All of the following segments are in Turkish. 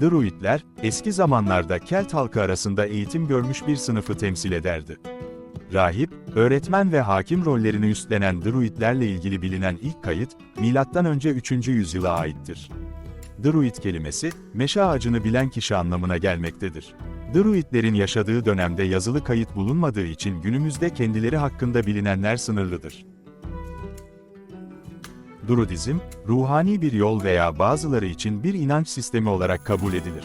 Druidler, eski zamanlarda Kelt halkı arasında eğitim görmüş bir sınıfı temsil ederdi. Rahip, öğretmen ve hakim rollerini üstlenen Druidlerle ilgili bilinen ilk kayıt, M.Ö. 3. yüzyıla aittir. Druid kelimesi, meşe ağacını bilen kişi anlamına gelmektedir. Druidlerin yaşadığı dönemde yazılı kayıt bulunmadığı için günümüzde kendileri hakkında bilinenler sınırlıdır. Druidizm, ruhani bir yol veya bazıları için bir inanç sistemi olarak kabul edilir.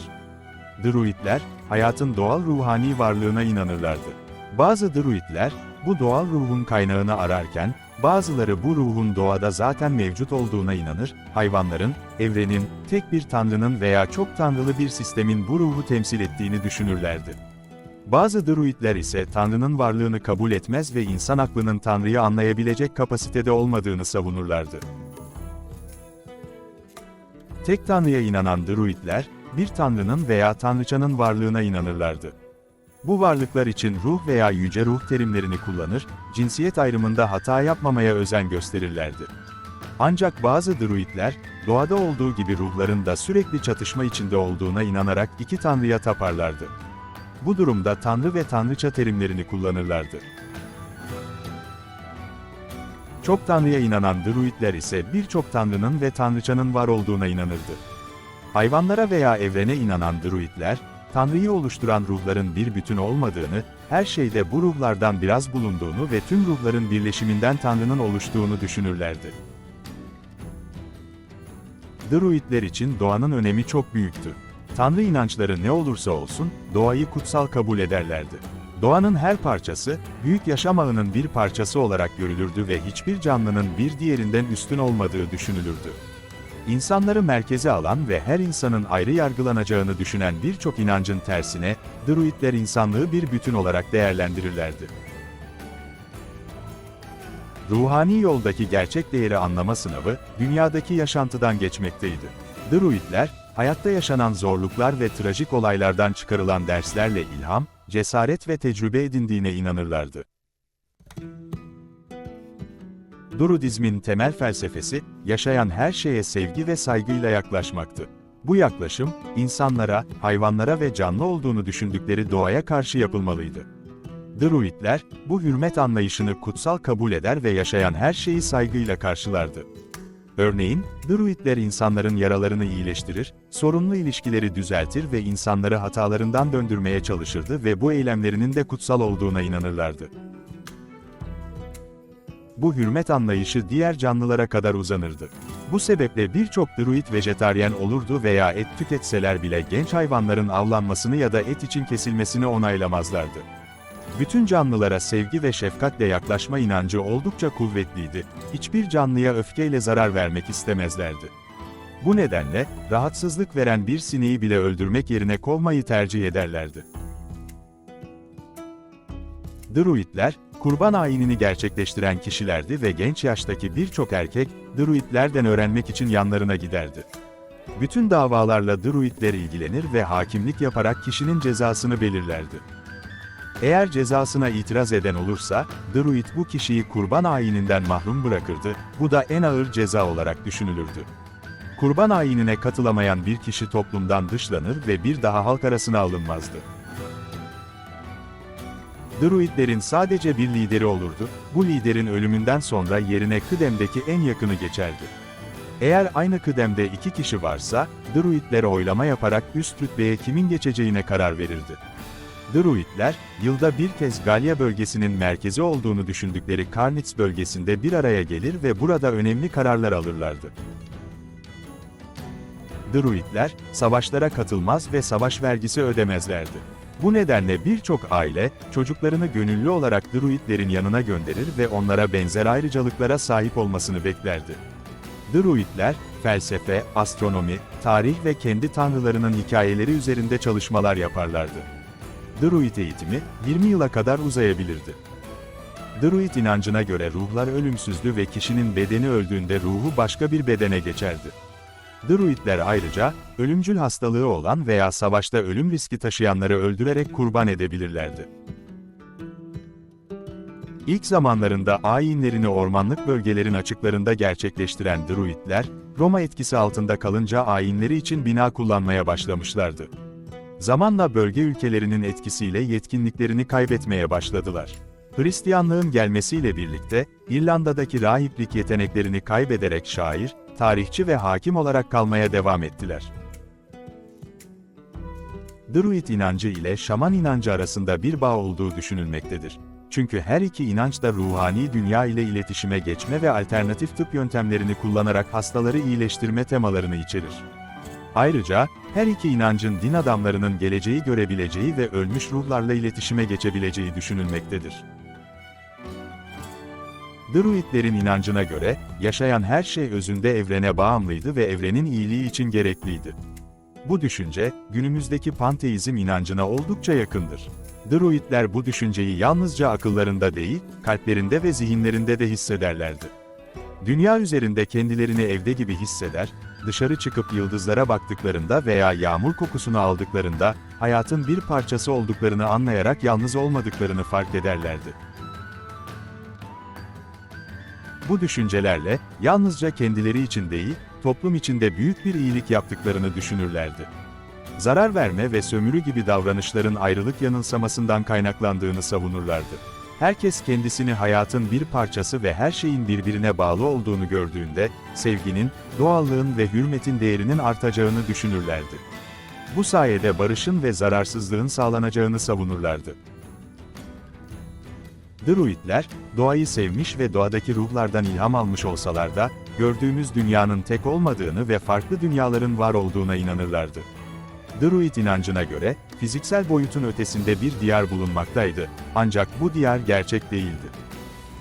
Druidler, hayatın doğal ruhani varlığına inanırlardı. Bazı druidler, bu doğal ruhun kaynağını ararken, bazıları bu ruhun doğada zaten mevcut olduğuna inanır, hayvanların, evrenin, tek bir tanrının veya çok tanrılı bir sistemin bu ruhu temsil ettiğini düşünürlerdi. Bazı druidler ise Tanrı'nın varlığını kabul etmez ve insan aklının Tanrı'yı anlayabilecek kapasitede olmadığını savunurlardı. Tek Tanrı'ya inanan druidler, bir Tanrı'nın veya Tanrıçanın varlığına inanırlardı. Bu varlıklar için ruh veya yüce ruh terimlerini kullanır, cinsiyet ayrımında hata yapmamaya özen gösterirlerdi. Ancak bazı druidler, doğada olduğu gibi ruhların da sürekli çatışma içinde olduğuna inanarak iki tanrıya taparlardı. Bu durumda tanrı ve tanrıça terimlerini kullanırlardı. Çok tanrıya inanan druidler ise birçok tanrının ve tanrıçanın var olduğuna inanırdı. Hayvanlara veya evrene inanan druidler, Tanrı'yı oluşturan ruhların bir bütün olmadığını, her şeyde bu ruhlardan biraz bulunduğunu ve tüm ruhların birleşiminden Tanrı'nın oluştuğunu düşünürlerdi. Druidler için doğanın önemi çok büyüktü. Tanrı inançları ne olursa olsun, doğayı kutsal kabul ederlerdi. Doğanın her parçası, büyük yaşam ağının bir parçası olarak görülürdü ve hiçbir canlının bir diğerinden üstün olmadığı düşünülürdü. İnsanları merkeze alan ve her insanın ayrı yargılanacağını düşünen birçok inancın tersine, Druidler insanlığı bir bütün olarak değerlendirirlerdi. Ruhani yoldaki gerçek değeri anlama sınavı, dünyadaki yaşantıdan geçmekteydi. Druidler, hayatta yaşanan zorluklar ve trajik olaylardan çıkarılan derslerle ilham, cesaret ve tecrübe edindiğine inanırlardı. Druidizmin temel felsefesi, yaşayan her şeye sevgi ve saygıyla yaklaşmaktı. Bu yaklaşım, insanlara, hayvanlara ve canlı olduğunu düşündükleri doğaya karşı yapılmalıydı. Druidler, bu hürmet anlayışını kutsal kabul eder ve yaşayan her şeyi saygıyla karşılardı. Örneğin, Druidler insanların yaralarını iyileştirir, sorunlu ilişkileri düzeltir ve insanları hatalarından döndürmeye çalışırdı ve bu eylemlerinin de kutsal olduğuna inanırlardı. Bu hürmet anlayışı diğer canlılara kadar uzanırdı. Bu sebeple birçok druid vejetaryen olurdu veya et tüketseler bile genç hayvanların avlanmasını ya da et için kesilmesini onaylamazlardı. Bütün canlılara sevgi ve şefkatle yaklaşma inancı oldukça kuvvetliydi. Hiçbir canlıya öfkeyle zarar vermek istemezlerdi. Bu nedenle, rahatsızlık veren bir sineği bile öldürmek yerine kovmayı tercih ederlerdi. Druidler, kurban ayinini gerçekleştiren kişilerdi ve genç yaştaki birçok erkek, Druidlerden öğrenmek için yanlarına giderdi. Bütün davalarla Druidler ilgilenir ve hakimlik yaparak kişinin cezasını belirlerdi. Eğer cezasına itiraz eden olursa, Druid bu kişiyi kurban ayininden mahrum bırakırdı, bu da en ağır ceza olarak düşünülürdü. Kurban ayinine katılamayan bir kişi toplumdan dışlanır ve bir daha halk arasına alınmazdı. Druidlerin sadece bir lideri olurdu, bu liderin ölümünden sonra yerine kıdemdeki en yakını geçerdi. Eğer aynı kıdemde iki kişi varsa, Druidler oylama yaparak üst rütbeye kimin geçeceğine karar verirdi. Druidler, yılda bir kez Galya bölgesinin merkezi olduğunu düşündükleri Karnitz bölgesinde bir araya gelir ve burada önemli kararlar alırlardı. Druidler, savaşlara katılmaz ve savaş vergisi ödemezlerdi. Bu nedenle birçok aile, çocuklarını gönüllü olarak Druidlerin yanına gönderir ve onlara benzer ayrıcalıklara sahip olmasını beklerdi. Druidler, felsefe, astronomi, tarih ve kendi tanrılarının hikayeleri üzerinde çalışmalar yaparlardı. Druid eğitimi, 20 yıla kadar uzayabilirdi. Druid inancına göre ruhlar ölümsüzdü ve kişinin bedeni öldüğünde ruhu başka bir bedene geçerdi. Druidler ayrıca, ölümcül hastalığı olan veya savaşta ölüm riski taşıyanları öldürerek kurban edebilirlerdi. İlk zamanlarında ayinlerini ormanlık bölgelerin açıklarında gerçekleştiren Druidler, Roma etkisi altında kalınca ayinleri için bina kullanmaya başlamışlardı. Zamanla bölge ülkelerinin etkisiyle yetkinliklerini kaybetmeye başladılar. Hristiyanlığın gelmesiyle birlikte, İrlanda'daki rahiplik yeteneklerini kaybederek şair, tarihçi ve hakim olarak kalmaya devam ettiler. Druid inancı ile şaman inancı arasında bir bağ olduğu düşünülmektedir. Çünkü her iki inanç da ruhani dünya ile iletişime geçme ve alternatif tıp yöntemlerini kullanarak hastaları iyileştirme temalarını içerir. Ayrıca, her iki inancın din adamlarının geleceği görebileceği ve ölmüş ruhlarla iletişime geçebileceği düşünülmektedir. Druidlerin inancına göre, yaşayan her şey özünde evrene bağımlıydı ve evrenin iyiliği için gerekliydi. Bu düşünce, günümüzdeki panteizm inancına oldukça yakındır. Druidler bu düşünceyi yalnızca akıllarında değil, kalplerinde ve zihinlerinde de hissederlerdi. Dünya üzerinde kendilerini evde gibi hisseder, dışarı çıkıp yıldızlara baktıklarında veya yağmur kokusunu aldıklarında, hayatın bir parçası olduklarını anlayarak yalnız olmadıklarını fark ederlerdi. Bu düşüncelerle, yalnızca kendileri için değil, toplum içinde büyük bir iyilik yaptıklarını düşünürlerdi. Zarar verme ve sömürü gibi davranışların ayrılık yanılsamasından kaynaklandığını savunurlardı. Herkes kendisini hayatın bir parçası ve her şeyin birbirine bağlı olduğunu gördüğünde, sevginin, doğallığın ve hürmetin değerinin artacağını düşünürlerdi. Bu sayede barışın ve zararsızlığın sağlanacağını savunurlardı. Druidler, doğayı sevmiş ve doğadaki ruhlardan ilham almış olsalar da, gördüğümüz dünyanın tek olmadığını ve farklı dünyaların var olduğuna inanırlardı. Druid inancına göre, fiziksel boyutun ötesinde bir diyar bulunmaktaydı, ancak bu diyar gerçek değildi.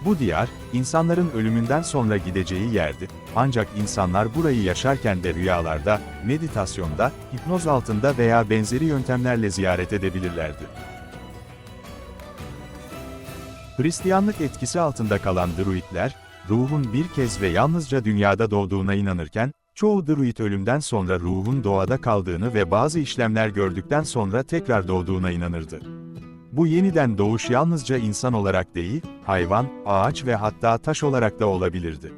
Bu diyar, insanların ölümünden sonra gideceği yerdi, ancak insanlar burayı yaşarken de rüyalarda, meditasyonda, hipnoz altında veya benzeri yöntemlerle ziyaret edebilirlerdi. Hristiyanlık etkisi altında kalan Druidler, ruhun bir kez ve yalnızca dünyada doğduğuna inanırken, çoğu Druid ölümden sonra ruhun doğada kaldığını ve bazı işlemler gördükten sonra tekrar doğduğuna inanırdı. Bu yeniden doğuş yalnızca insan olarak değil, hayvan, ağaç ve hatta taş olarak da olabilirdi.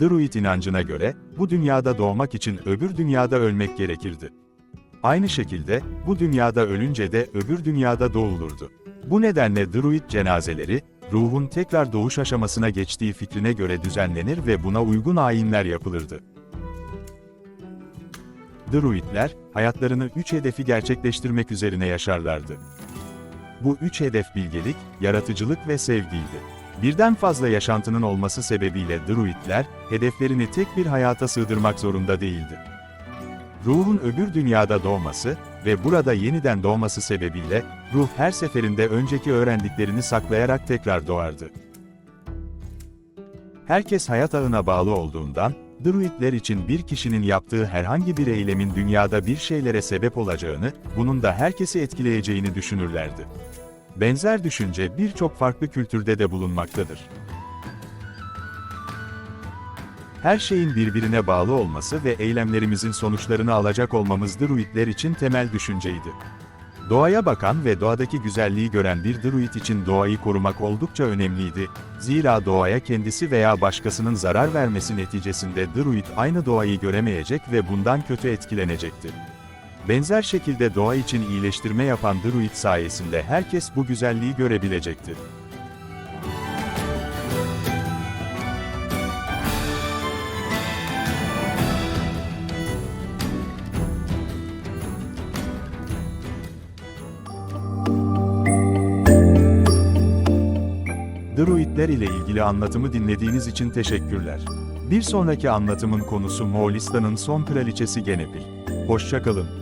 Druid inancına göre, bu dünyada doğmak için öbür dünyada ölmek gerekirdi. Aynı şekilde, bu dünyada ölünce de öbür dünyada doğulurdu. Bu nedenle Druid cenazeleri, ruhun tekrar doğuş aşamasına geçtiği fikrine göre düzenlenir ve buna uygun ayinler yapılırdı. Druidler, hayatlarını üç hedefi gerçekleştirmek üzerine yaşarlardı. Bu üç hedef bilgelik, yaratıcılık ve sevgiydi. Birden fazla yaşantının olması sebebiyle Druidler, hedeflerini tek bir hayata sığdırmak zorunda değildi. Ruhun öbür dünyada doğması ve burada yeniden doğması sebebiyle, ruh her seferinde önceki öğrendiklerini saklayarak tekrar doğardı. Herkes hayat ağına bağlı olduğundan, Druidler için bir kişinin yaptığı herhangi bir eylemin dünyada bir şeylere sebep olacağını, bunun da herkesi etkileyeceğini düşünürlerdi. Benzer düşünce birçok farklı kültürde de bulunmaktadır. Her şeyin birbirine bağlı olması ve eylemlerimizin sonuçlarını alacak olmamız Druidler için temel düşünceydi. Doğaya bakan ve doğadaki güzelliği gören bir druid için doğayı korumak oldukça önemliydi. Zira doğaya kendisi veya başkasının zarar vermesi neticesinde druid aynı doğayı göremeyecek ve bundan kötü etkilenecekti. Benzer şekilde doğa için iyileştirme yapan druid sayesinde herkes bu güzelliği görebilecekti. Druidler ile ilgili anlatımı dinlediğiniz için teşekkürler. Bir sonraki anlatımın konusu Moğolistan'ın son kraliçesi Genepil. Hoşçakalın.